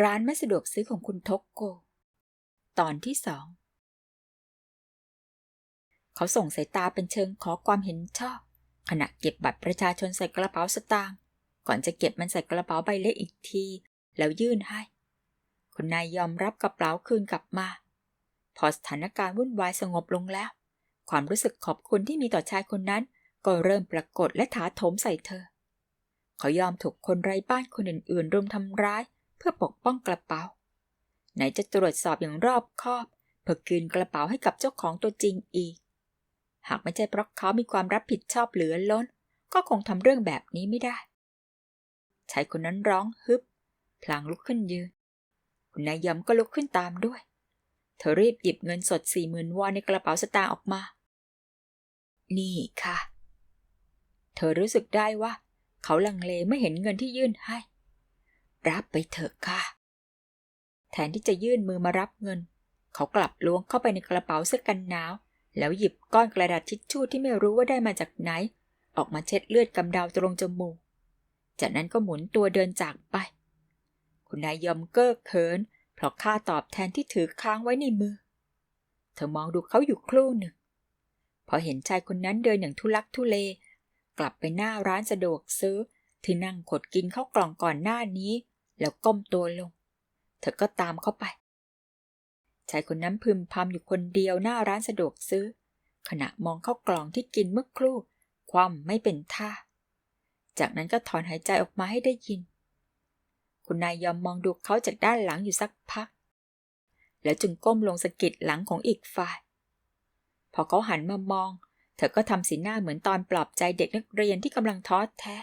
ร้านไม่สะดวกซื้อของคุณทกโก ตอนที่สอง เขาส่งสายตาเป็นเชิงขอความเห็นชอบ ขณะเก็บบัตรประชาชนใส่กระเป๋าสตางค์ก่อนจะเก็บมันใส่กระเป๋าใบเล็กอีกที แล้วยื่นให้ คุณนายยอมรับกระเป๋าคืนกลับมา พอสถานการณ์วุ่นวายสงบลงแล้ว ความรู้สึกขอบคุณที่มีต่อชายคนนั้น ก็เริ่มปรากฏและถาโถมใส่เธอ เขายอมถูกคนไร้บ้านคนอื่นๆรุมทำร้าย พื่อปกป้องกระเป๋า ไหนจะตรวจสอบอย่างรอบคอบ เพื่อคืนกระเป๋าให้กับเจ้าของตัวจริงอีก หากไม่ใช่เพราะเขามีความรับผิดชอบเหลือล้น ก็คงทำเรื่องแบบนี้ไม่ได้ชายคนนั้นร้องฮึบ พลางลุกขึ้นยืน คุณนายยำก็ลุกขึ้นตามด้วย เธอรีบหยิบเงินสดสี่หมื่นวอนในกระเป๋าสตางค์ออกมา นี่ค่ะ เธอรู้สึกได้ว่า เขาลังเลไม่เห็นเงินที่ยื่นให้ รับไปเถอะค่ะ แทนที่จะยื่นมือมารับเงิน เขากลับล้วงเข้าไปในกระเป๋าเสื้อกันหนาว แล้วหยิบก้อนกระดาษทิชชู่ที่ไม่รู้ว่าได้มาจากไหน ออกมาเช็ดเลือดกำเดาตรงจมูก จากนั้นก็หมุนตัวเดินจากไป คุณนายยอมเก้อเขิน เพราะค่าตอบแทนที่ถือค้างไว้ในมือ เธอมองดูเขาอยู่ครู่หนึ่ง พอเห็นชายคนนั้นเดินอย่างทุลักทุเล กลับไปหน้าร้านสะดวกซื้อที่นั่งขดกินข้าวกล่องก่อนหน้านี้ แล้วก้มตัวลง เธอก็ตามเข้าไป ชายคนนั้นพึมพำอยู่คนเดียวหน้าร้านสะดวกซื้อ ขณะมองเข้ากล่องที่กินเมื่อครู่ ความไม่เป็นท่า จากนั้นก็ถอนหายใจออกมาให้ได้ยิน คุณนายยอมมองดูเขาจากด้านหลังอยู่สักพัก แล้วจึงก้มลงสะกิดหลังของอีกฝ่าย พอเขาหันมามอง เธอก็ทำสีหน้าเหมือนตอนปลอบใจเด็กนักเรียนที่กำลังท้อแท้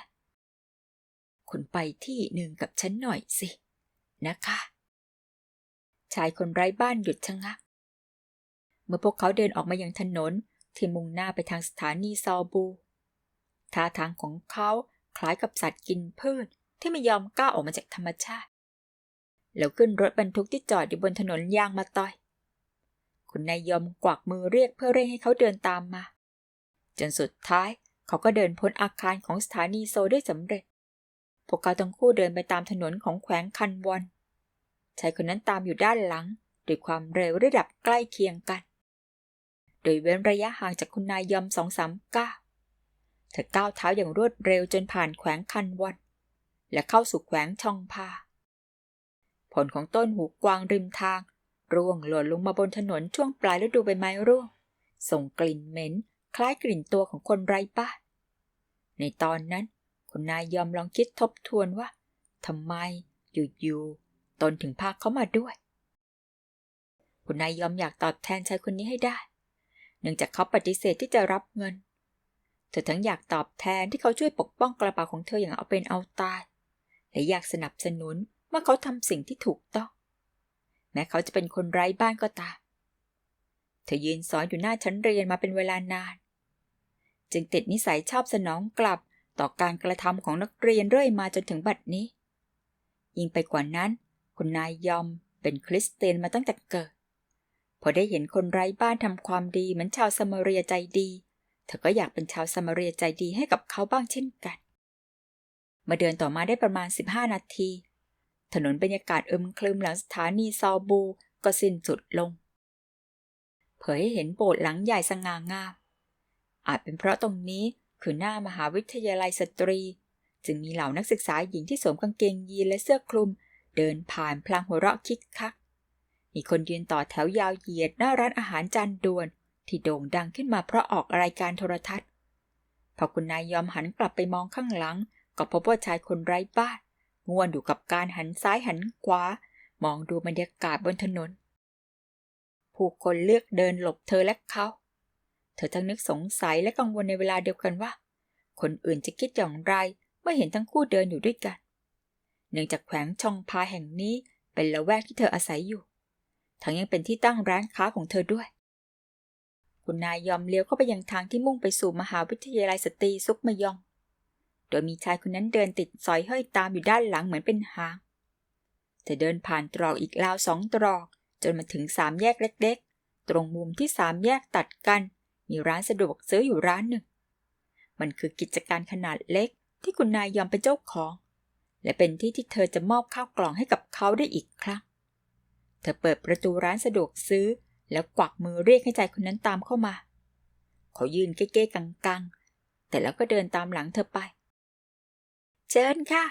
คุณไปที่หนึ่งกับฉันหน่อยสิ นะคะ ชายคนไร้บ้านหยุดชะงัก เมื่อพวกเขาเดินออกมายังถนนที่มุ่งหน้าไปทางสถานีซอบู ท่าทางของเขาคล้ายกับสัตว์กินพืชที่ไม่ยอมก้าวออกมาจากธรรมชาติ แล้วขึ้นรถบรรทุกที่จอดอยู่บนถนนยางมาต่อย คุณนายยอมกวักมือเรียกเพื่อเร่งให้เขาเดินตามมา จนสุดท้ายเขาก็เดินพ้นอาคารของสถานีโซได้สำเร็จ พวกเขาทั้งคู่เดินไปตามถนนของแขวงคันวอนชายคนนั้นตามอยู่ด้านหลังด้วยความเร็วระดับใกล้เคียงกัน โดยเว้นระยะห่างจากคุณนายยอมสองสามก้าวเธอก้าวเท้าอย่างรวดเร็วจนผ่านแขวงคันวอนและเข้าสู่แขวงช่องพา ผลของต้นหูกวางริมทาง ร่วงหล่นลงมาบนถนนช่วงปลายฤดูใบไม้ร่วง ส่งกลิ่นเหม็น คล้ายกลิ่นตัวของคนไร้บ้านในตอนนั้น คุณนายยอมลองคิดทบทวนว่าทำไมอยู่ๆตนถึงพาเขามาด้วย คุณนายยอมอยากตอบแทนชายคนนี้ให้ได้ เนื่องจากเขาปฏิเสธที่จะรับเงิน เธอทั้งอยากตอบแทนที่เขาช่วยปกป้องกระเป๋าของเธออย่างเอาเป็นเอาตาย และอยากสนับสนุนเมื่อเขาทำสิ่งที่ถูกต้อง แม้เขาจะเป็นคนไร้บ้านก็ตาม เธอยืนสอนอยู่หน้าชั้นเรียนมาเป็นเวลานาน จึงติดนิสัยชอบสนองกลับ ต่อการกระทำของนักเรียนเรื่อยมาจนถึงบัดนี้ ยิ่งไปกว่านั้นคุณนายยอมเป็นคริสเตียนมาตั้งแต่เกิด พอได้เห็นคนไร้บ้านทำความดีเหมือนชาวสมาเรียใจดี เธอก็อยากเป็นชาวสมาเรียใจดีให้กับเขาบ้างเช่นกัน เมื่อเดินต่อมาได้ประมาณ 15 นาที ถนนบรรยากาศอึมครึมหลังสถานีซอบูก็สิ้นสุดลง เผยให้เห็นโบสถ์หลังใหญ่สง่างามอาจเป็นเพราะตรงนี้ คือหน้ามหาวิทยาลัยสตรี จึงมีเหล่านักศึกษาหญิงที่สวมกางเกงยีนและเสื้อคลุม เดินผ่านพลางหัวเราะคิกคัก มีคนยืนต่อแถวยาวเหยียดหน้าร้านอาหารจานด่วน ที่โด่งดังขึ้นมาเพราะออกรายการโทรทัศน์ พอคุณนายยอมหันกลับไปมองข้างหลัง ก็พบว่าชายคนไร้บ้านง่วนอยู่กับการหันซ้ายหันขวามองดูบรรยากาศบนถนน ผู้คนเลือกเดินหลบเธอและเขา เธอทั้งนึกสงสัยและกังวลในเวลาเดียวกันว่า คนอื่นจะคิดอย่างไรเมื่อเห็นทั้งคู่เดินอยู่ด้วยกัน เนื่องจากแขวงชองพาแห่งนี้เป็นละแวกที่เธออาศัยอยู่ ทั้งยังเป็นที่ตั้งร้านค้าของเธอด้วย คุณนายยอมเลี้ยวเข้าไปยังทางที่มุ่งไปสู่มหาวิทยาลัยสตรีซุกมยอง โดยมีชายคนนั้นเดินติดสอยห้อยตามอยู่ด้านหลังเหมือนเป็นหางเธอเดินผ่านตรอกอีกราวสองตรอกจนมาถึงสามแยกเล็กๆ ตรงมุมที่สามแยกตัดกัน มีร้านสะดวกซื้ออยู่ร้านหนึ่ง มันคือกิจการขนาดเล็กที่คุณนายยอมเป็นเจ้าของ และเป็นที่ที่เธอจะมอบข้าวกล่องให้กับเขาได้อีกครั้ง เธอเปิดประตูร้านสะดวกซื้อ แล้วกวักมือเรียกให้ชายคนนั้นตามเข้ามา เขายืนเก้ๆกังๆ แต่แล้วก็เดินตามหลังเธอไป เชิญค่ะ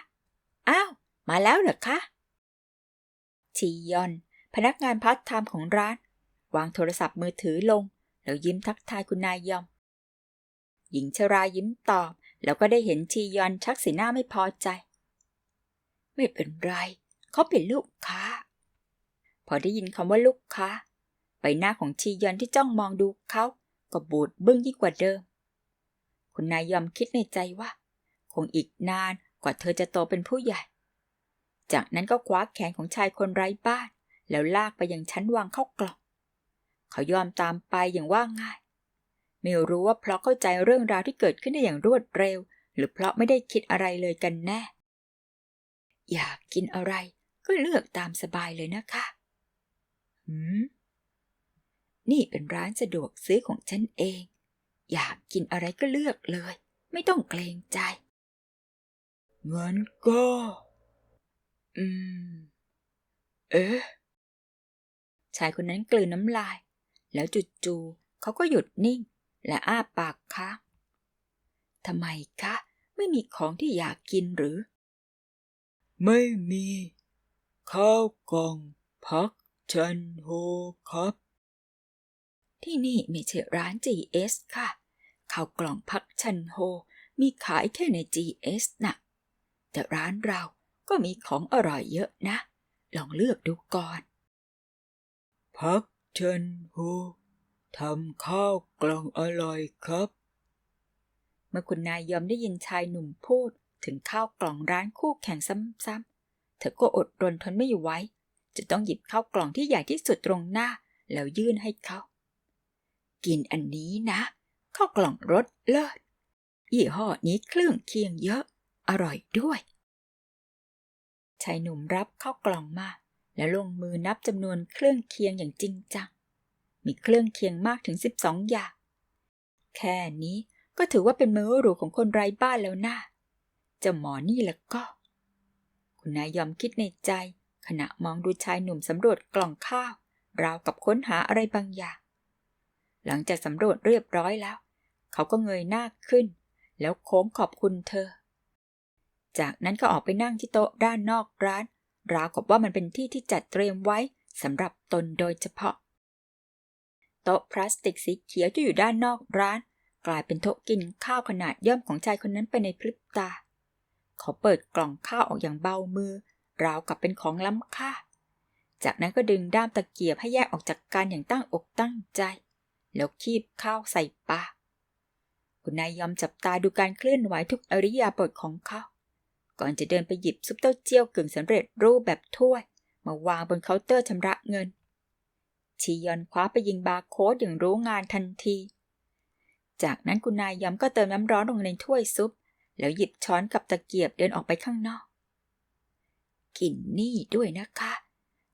อ้าว มาแล้วเหรอคะชียอน พนักงานพาร์ทไทม์ของร้าน วางโทรศัพท์มือถือลง แล้วยิ้มทักทายคุณนายยอม หญิงชรายิ้มตอบ แล้วก็ได้เห็นชียอนชักสีหน้าไม่พอใจ ไม่เป็นไร เขาเป็นลูกค้า พอได้ยินคำว่าลูกค้า ใบหน้าของชียอนที่จ้องมองดูเขาก็บูดบึ้งยิ่งกว่าเดิม คุณนายยอมคิดในใจว่า คงอีกนานกว่าเธอจะโตเป็นผู้ใหญ่ จากนั้นก็คว้าแขนของชายคนไร้บ้าน แล้วลากไปยังชั้นวางเข้ากล่อง เขายอมตามไปอย่างว่าง่าย ไม่รู้ว่าเพราะเข้าใจเรื่องราวที่เกิดขึ้นได้อย่างรวดเร็ว หรือเพราะไม่ได้คิดอะไรเลยกันแน่ อยากกินอะไรก็เลือกตามสบายเลยนะคะหืมนี่เป็นร้านสะดวกซื้อของฉันเอง อยากกินอะไรก็เลือกเลย ไม่ต้องเกรงใจงั้นก็ อืม เอ๊ะชายคนนั้นกลืนน้ำลาย แล้วจู่ๆเขาก็หยุดนิ่ง และอ้าปากค้างทำไมคะ ไม่มีของที่อยากกินหรือ ไม่มี ข้าวกล่อง พักชันโฮครับ ที่นี่ไม่ใช่ร้าน GS ค่ะ ข้าวกล่องพักชันโฮ มีขายแค่ใน GS นะ่ะ แต่ร้านเราก็มีของอร่อยเยอะนะ ลองเลือกดูก่อน พัก ชันโฮทำข้าวกล่องอร่อยครับ เมื่อคุณนายยอมได้ยินชายหนุ่มพูดถึงข้าวกล่องร้านคู่แข่งซ้ำๆ เธอก็อดรนทนไม่อยู่ไว้ จะต้องหยิบข้าวกล่องที่ใหญ่ที่สุดตรงหน้า แล้วยื่นให้เขา กินอันนี้นะข้าวกล่องรสเลิศยี่ห้อนี้เครื่องเคียงเยอะ อร่อยด้วยชายหนุ่มรับข้าวกล่องมา แล้วลงมือนับจำนวนเครื่องเคียงอย่างจริงจัง มีเครื่องเคียงมากถึง 12 อย่าง แค่นี้ก็ถือว่าเป็นมื้อหรูของคนไร้บ้านแล้วนะเจ้าหมอนี่ละก็ คุณนายยอมคิดในใจ ขณะมองดูชายหนุ่มสำรวจกล่องข้าว ราวกับค้นหาอะไรบางอย่าง หลังจากสำรวจเรียบร้อยแล้ว เขาก็เงยหน้าขึ้น แล้วโค้งขอบคุณเธอ จากนั้นก็ออกไปนั่งที่โต๊ะด้านนอกร้าน ราวกับว่ามันเป็นที่ที่จัดเตรียมไว้สำหรับตนโดยเฉพาะ โต๊ะพลาสติกสีเขียวที่อยู่ด้านนอกร้าน กลายเป็นโต๊ะกินข้าวขนาดย่อมของชายคนนั้นไปในพริบตา เขาเปิดกล่องข้าวออกอย่างเบามือ ราวกับเป็นของล้ำค่า จากนั้นก็ดึงด้ามตะเกียบให้แยกออกจากกันอย่างตั้งอกตั้งใจ แล้วคีบข้าวใส่ปากคุณนายยอมจับตาดูการเคลื่อนไหวทุกอริยาบถของเขา ก่อนจะเดินไปหยิบซุปเต้าเจี้ยวกึ่งสำเร็จรูปแบบถ้วย มาวางบนเคาน์เตอร์ชำระเงิน ชียอนคว้าไปยิงบาร์โค้ดอย่างรู้งานทันที จากนั้นคุณนายยอมก็เติมน้ำร้อนลงในถ้วยซุป แล้วหยิบช้อนกับตะเกียบเดินออกไปข้างนอก กินนี่ด้วยนะคะ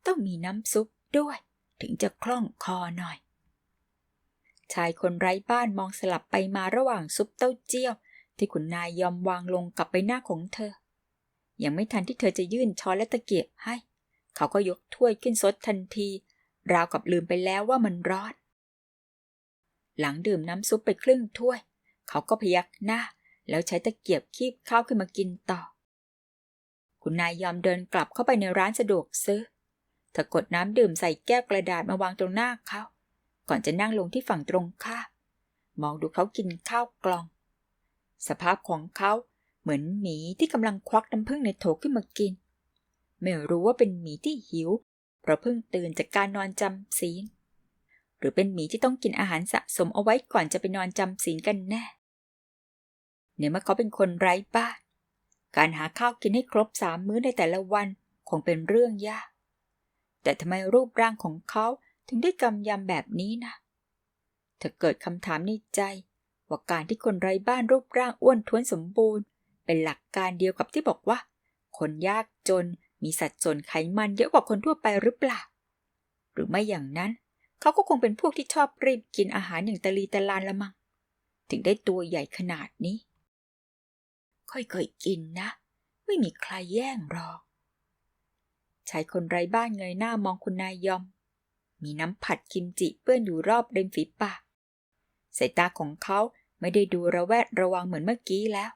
ต้องมีน้ำซุปด้วย ถึงจะคล่องคอหน่อย ชายคนไร้บ้านมองสลับไปมาระหว่างซุปเต้าเจี้ยว ที่คุณนายยอมวางลงกลับใบหน้าของเธอ ยังไม่ทันที่เธอจะยื่นช้อนและตะเกียบให้ เขาก็ยกถ้วยขึ้นซดทันที ราวกับลืมไปแล้วว่ามันร้อน หลังดื่มน้ำซุปไปครึ่งถ้วย เขาก็พยักหน้า แล้วใช้ตะเกียบคีบข้าวขึ้นมากินต่อ คุณนายยอมเดินกลับเข้าไปในร้านสะดวกซื้อ เธอกดน้ำดื่มใส่แก้วกระดาษมาวางตรงหน้าเขา ก่อนจะนั่งลงที่ฝั่งตรงข้ามมองดูเขากินข้าวกล่อง สภาพของเขา เหมือนหมีที่กำลังควักน้ำผึ้งในโถขึ้นมากิน ไม่รู้ว่าเป็นหมีที่หิว เพราะเพิ่งตื่นจากการนอนจำศีล หรือเป็นหมีที่ต้องกินอาหารสะสมเอาไว้ก่อนจะไปนอนจำศีลกันแน่เนี่ยเมื่อเขาเป็นคนไร้บ้านการหาข้าวกินให้ครบสามมื้อในแต่ละวันคงเป็นเรื่องยาก แต่ทำไมรูปร่างของเขาถึงได้กำยำแบบนี้นะ เธอเกิดคำถามในใจ ว่าการที่คนไร้บ้านรูปร่างอ้วนท้วนสมบูรณ์ เป็นหลักการเดียวกับที่บอกว่า คนยากจนมีสัดส่วนไขมันเยอะกว่าคนทั่วไปหรือเปล่า หรือไม่อย่างนั้น เขาก็คงเป็นพวกที่ชอบรีบกินอาหารอย่างตะลีตะลานละมัง้งถึงได้ตัวใหญ่ขนาดนี้ ค่อยๆกินนะ ไม่มีใครแย่งหรอกชายคนไร้บ้านเงยหน้ามองคุณนายยอม มีน้ำผัดกิมจิเปื้อนอยู่รอบริมฝีปากสายตาของเขาไม่ได้ดูระแวดระวังเหมือนเมื่อกี้แล้ว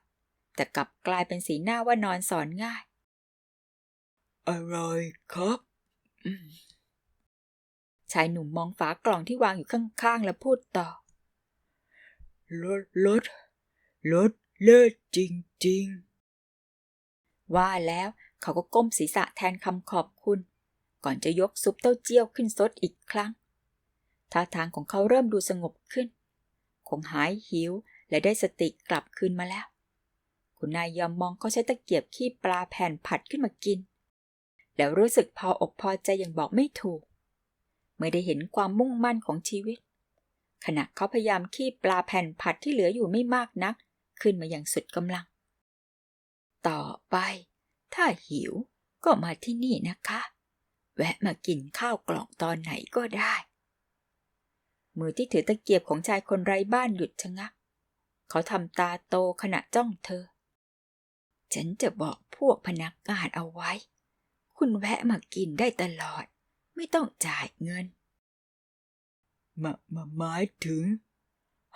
แต่กลับกลายเป็นสีหน้าว่านอนสอนง่าย อร่อยครับอืมชายหนุ่มมองฝากล่องที่วางอยู่ข้างๆ แล้วพูดต่อรสรสรสเลิศจริงว่าแล้วเขาก็ก้มศีรษะแทนคำขอบคุณ ก่อนจะยกซุปเต้าเจี้ยวขึ้นซดอีกครั้งท่าทางของเขาเริ่มดูสงบขึ้น คงหายหิวและได้สติกลับคืนมาแล้ว คุณนายยอมมองเขาใช้ตะเกียบขี้ปลาแผ่นผัดขึ้นมากิน แล้วรู้สึกพออกพอใจอย่างบอกไม่ถูกไม่ได้เห็นความมุ่งมั่นของชีวิต ขณะเขาพยายามขี้ปลาแผ่นผัดที่เหลืออยู่ไม่มากนัก ขึ้นมาอย่างสุดกำลัง ต่อไป ถ้าหิวก็มาที่นี่นะคะ แวะมากินข้าวกล่องตอนไหนก็ได้ มือที่ถือตะเกียบของชายคนไร้บ้านหยุดชะงักเขาทำตาโตขณะจ้องเธอ ฉันจะบอกพวกพนักงานเอาไว้ คุณแวะมากินได้ตลอด ไม่ต้องจ่ายเงินๆมามาหมายถึง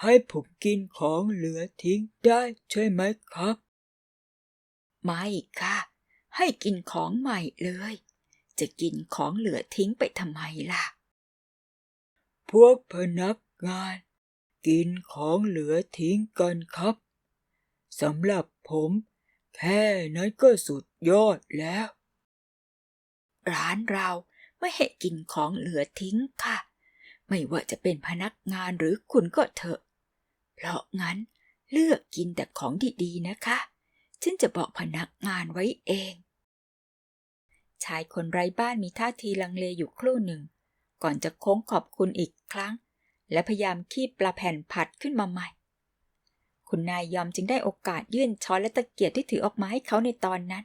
ให้ผมกินของเหลือทิ้งได้ใช่ไหมครับ ไม่ค่ะ ให้กินของใหม่เลย จะกินของเหลือทิ้งไปทำไมล่ะ พวกพนักงาน กินของเหลือทิ้งกันครับสำหรับผม แค่นั้นก็สุดยอดแล้ว ร้านเราไม่ให้กินของเหลือทิ้งค่ะ ไม่ว่าจะเป็นพนักงานหรือคุณก็เถอะ เพราะงั้นเลือกกินแต่ของดีๆนะคะ ฉันจะบอกพนักงานไว้เอง ชายคนไร้บ้านมีท่าทีลังเลอยู่ครู่หนึ่ง ก่อนจะโค้งขอบคุณอีกครั้ง และพยายามคีบปลาแผ่นผัดขึ้นมาใหม่ คุณนายยอมจึงได้โอกาสยื่นช้อนและตะเกียบที่ถือออกมาให้เขาในตอนนั้น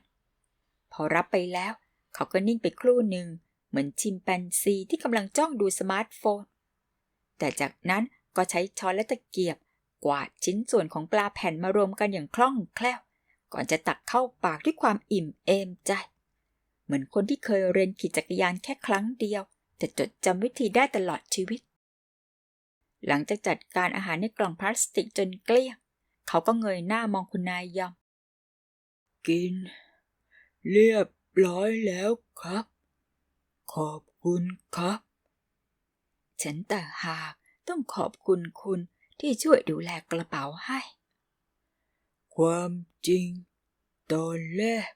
พอรับไปแล้ว เขาก็นิ่งไปครู่หนึ่ง เหมือนชิมแปนซีที่กำลังจ้องดูสมาร์ทโฟน แต่จากนั้นก็ใช้ช้อนและตะเกียบ กวาดชิ้นส่วนของปลาแผ่นมารวมกันอย่างคล่องแคล่ว ก่อนจะตักเข้าปากด้วยความอิ่มเอมใจ เหมือนคนที่เคยเรียนขี่จักรยานแค่ครั้งเดียว แต่จดจำวิธีได้ตลอดชีวิต หลังจากจัดการอาหารในกล่องพลาสติกจนเกลี้ยง เขาก็เงยหน้ามองคุณนายยอมกิน เรียบร้อยแล้วครับ ขอบคุณครับ ฉันแต่หากต้องขอบคุณคุณที่ช่วยดูแลกระเป๋าให้ ความจริง ตอนแรก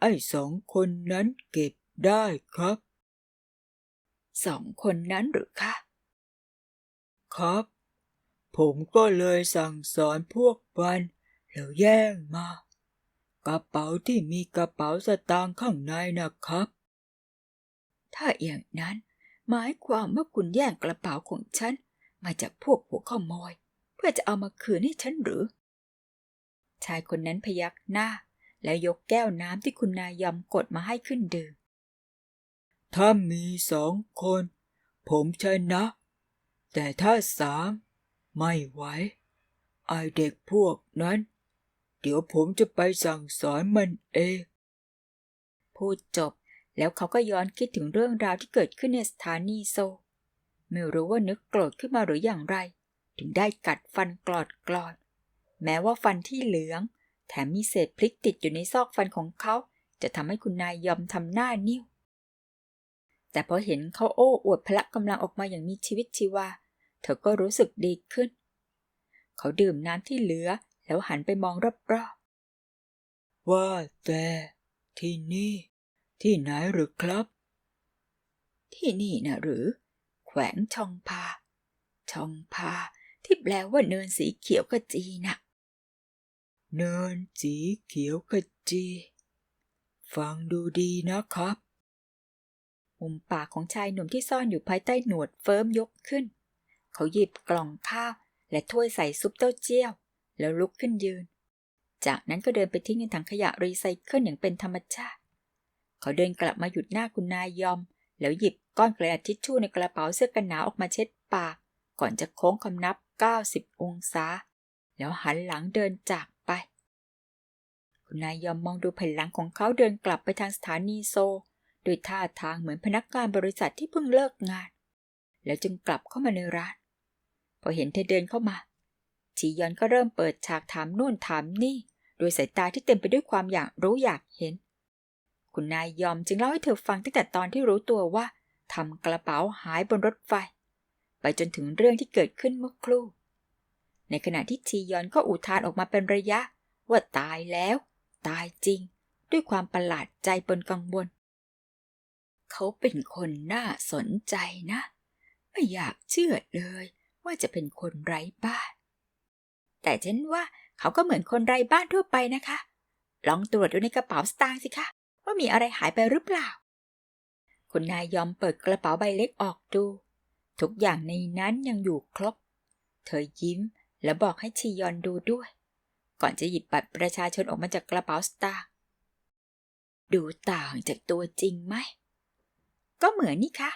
ไอ้สองคนนั้นเก็บได้ครับ สองคนนั้นหรือคะ ครับ ผมก็เลยสั่งสอนพวกมันแล้วแย่งมา กระเป๋าที่มีกระเป๋าสตางค์ข้างในนะครับ ถ้าอย่างนั้น หมายความว่าคุณแย่งกระเป๋าของฉัน มาจากพวกหัวขโมย เพื่อจะเอามาคืนให้ฉันหรือ ชายคนนั้นพยักหน้า แล้วยกแก้วน้ำที่คุณนายยอมกดมาให้ขึ้นดื่มถ้ามีสองคน ผมชนะ แต่ถ้าสาม ไม่ไหวไอเด็กพวกนั้น เดี๋ยวผมจะไปสั่งสอนมันเอง พูดจบ แล้วเขาก็ย้อนคิดถึงเรื่องราวที่เกิดขึ้นในสถานีโซ ไม่รู้ว่านึกโกรธขึ้นมาหรืออย่างไร ถึงได้กัดฟันกรอดกรอด แม้ว่าฟันที่เหลือง แถมมีเศษพริกติดอยู่ในซอกฟันของเขา จะทำให้คุณนายยอมทำหน้านิ่วแต่พอเห็นเขาโอ้อวดพละกำลังออกมาอย่างมีชีวิตชีวา เธอก็รู้สึกดีขึ้น เขาดื่มน้ำที่เหลือแล้วหันไปมองรอบๆ ว่าแต่ที่นี่ ที่ไหนหรือครับ ที่นี่นะหรือ แขวงชองพา ชองพาที่แปลว่าเนินสีเขียวกจีนะเนินสีเขียวขจี ฟังดูดีนะครับ มุมปากของชายหนุ่มที่ซ่อนอยู่ภายใต้หนวดเฟิร์มยกขึ้น เขาหยิบกล่องข้าวและถ้วยใส่ซุปเต้าเจี้ยว แล้วลุกขึ้นยืน จากนั้นก็เดินไปทิ้งในถังขยะรีไซเคิลอย่างเป็นธรรมชาติ เขาเดินกลับมาหยุดหน้าคุณนายยอม แล้วหยิบก้อนกระดาษทิชชู่ในกระเป๋าเสื้อกันหนาวออกมาเช็ดปาก ก่อนจะโค้งคำนับ 90 องศา แล้วหันหลังเดินจากไป คุณนายยอมมองดูแผ่นหลังของเขาเดินกลับไปทางสถานีโซโดยท่าทางเหมือนพนักงานบริษัทที่เพิ่งเลิกงาน แล้วจึงกลับเข้ามาในร้าน พอเห็นเธอเดินเข้ามาจียอนก็เริ่มเปิดฉากถามนู่นถามนี่ โดยสายตาที่เต็มไปด้วยความอยากรู้อยากเห็น คุณนายยอมจึงเล่าให้เธอฟังตั้งแต่ตอนที่รู้ตัวว่าทำกระเป๋าหายบนรถไฟ ไปจนถึงเรื่องที่เกิดขึ้นเมื่อครู่ ในขณะที่จียอนก็อุทานออกมาเป็นระยะ ว่าตายแล้ว ตายจริง ด้วยความประหลาดใจปนกังวลเขาเป็นคนน่าสนใจนะ ไม่อยากเชื่อเลย ว่าจะเป็นคนไร้บ้าน แต่ฉันว่าเขาก็เหมือนคนไร้บ้านทั่วไปนะคะ ลองตรวจดูในกระเป๋าสตางค์สิคะ ว่ามีอะไรหายไปหรือเปล่า คุณนายยอมเปิดกระเป๋าใบเล็กออกดู ทุกอย่างในนั้นยังอยู่ครบ เธอยิ้มและบอกให้ชียอนดูด้วย ก่อนจะหยิบบัตรประชาชนออกมาจากกระเป๋าสตางค์ดูต่างจากตัวจริงไหม ก็เหมือนนี่คะ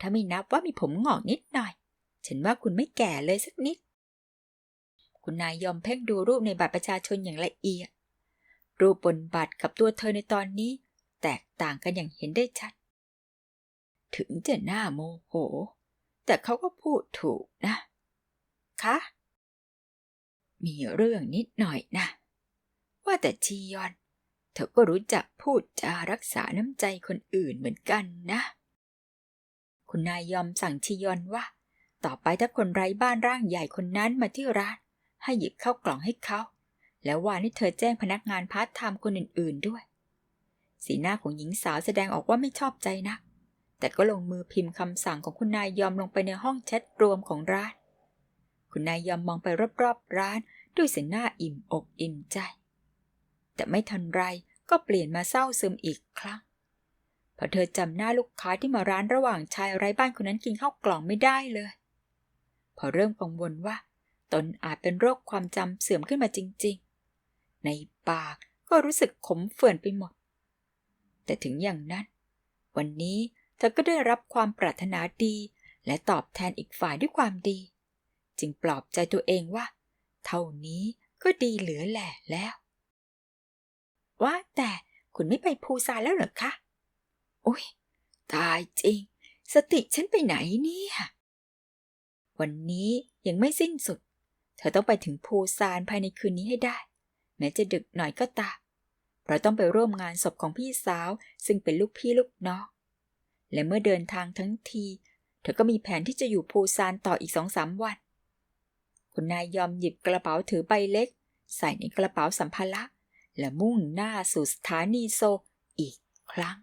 ถ้าไม่นับว่ามีผมงอกนิดหน่อย ฉันว่าคุณไม่แก่เลยสักนิด คุณนายยอมเพ่งดูรูปในบัตรประชาชนอย่างละเอียด รูปบนบัตรกับตัวเธอในตอนนี้ แตกต่างกันอย่างเห็นได้ชัด ถึงจะหน้าโมโห แต่เขาก็พูดถูกนะ คะ มีเรื่องนิดหน่อยนะ ว่าแต่จียอน เธอก็รู้จักพูดจารักษาน้ำใจคนอื่นเหมือนกันนะคุณนายยอมสั่งชียอนว่า ต่อไปถ้าคนไร้บ้านร่างใหญ่คนนั้นมาที่ร้าน ให้หยิบเข้ากล่องให้เขา แล้ววานให้เธอแจ้งพนักงานพาร์ทไทม์คนอื่นๆด้วย สีหน้าของหญิงสาวแสดงออกว่าไม่ชอบใจนัก แต่ก็ลงมือพิมพ์คำสั่งของคุณนายยอมลงไปในห้องแชทรวมของร้าน คุณนายยอมมองไปรอบๆร้านด้วยสีหน้าอิ่มอกอิ่มใจ แต่ไม่ทันไรก็เปลี่ยนมาเศร้าซึมอีกครั้งพราะเธอจำหน้าลูกค้าที่มาร้านระหว่างชายไร้บ้านคนนั้นกินข้าวกล่องไม่ได้เลย พอเริ่มกังวลว่า ตนอาจเป็นโรคความจำเสื่อมขึ้นมาจริง ๆ ในปากก็รู้สึกขมเฟื่อนไปหมด แต่ถึงอย่างนั้น วันนี้เธอก็ได้รับความปรารถนาดี และตอบแทนอีกฝ่ายด้วยความดี จึงปลอบใจตัวเองว่า เท่านี้ก็ดีเหลือแหล่แล้ว ว่าแต่คุณไม่ไปภูซานแล้วเหรอคะโอ้ยตายจริง สติฉันไปไหนเนี่ย วันนี้ยังไม่สิ้นสุด เธอต้องไปถึงภูซานภายในคืนนี้ให้ได้ แม้จะดึกหน่อยก็ตามเราต้องไปร่วมงานศพของพี่สาวซึ่งเป็นลูกพี่ลูกน้อง และเมื่อเดินทางทั้งที เธอก็มีแผนที่จะอยู่ภูซานต่ออีกสองสามวัน คุณนายยอมหยิบกระเป๋าถือใบเล็ก ใส่ในกระเป๋าสัมภาระและมุ่งหน้าสู่สถานีโซอีกครั้ง